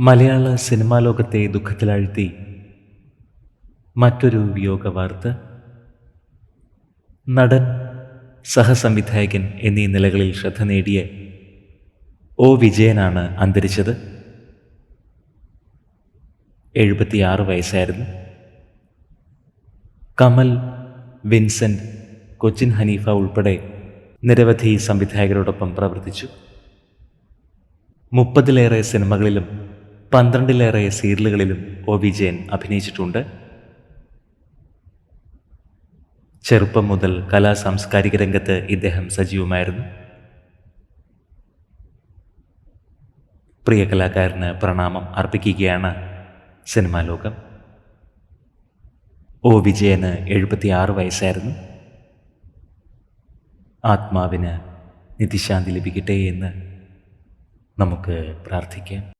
മലയാള cinema ലോകത്തെ ദുഃഖത്തിലാഴ്ത്തി മറ്റൊരു വിയോഗ വാർത്ത നടൻ സഹസംവിധായകൻ എന്നീ നിലകളിൽ ശ്രദ്ധ നേടിയ ഒ വിജയനാണ് അന്തരിച്ചത്. എഴുപത്തിയാറ് വയസ്സായിരുന്നു. കമൽ വിൻസെന്റ് കൊച്ചിൻ ഹനീഫ ഉൾപ്പെടെ നിരവധി സംവിധായകരോടൊപ്പം പ്രവർത്തിച്ചു. മുപ്പതിലേറെ സിനിമകളിലും പന്ത്രണ്ടിലേറെ സീരിയലുകളിലും ഒ വിജയൻ അഭിനയിച്ചിട്ടുണ്ട്. ചെറുപ്പം മുതൽ കലാ സാംസ്കാരിക രംഗത്ത് ഇദ്ദേഹം സജീവമായിരുന്നു. പ്രിയ കലാകാരന് പ്രണാമം അർപ്പിക്കുകയാണ് സിനിമാ ലോകം. ഒ വിജയന് എഴുപത്തിയാറ് വയസ്സായിരുന്നു. ആത്മാവിന് നിധിശാന്തി ലഭിക്കട്ടെ എന്ന് നമുക്ക് പ്രാർത്ഥിക്കാം.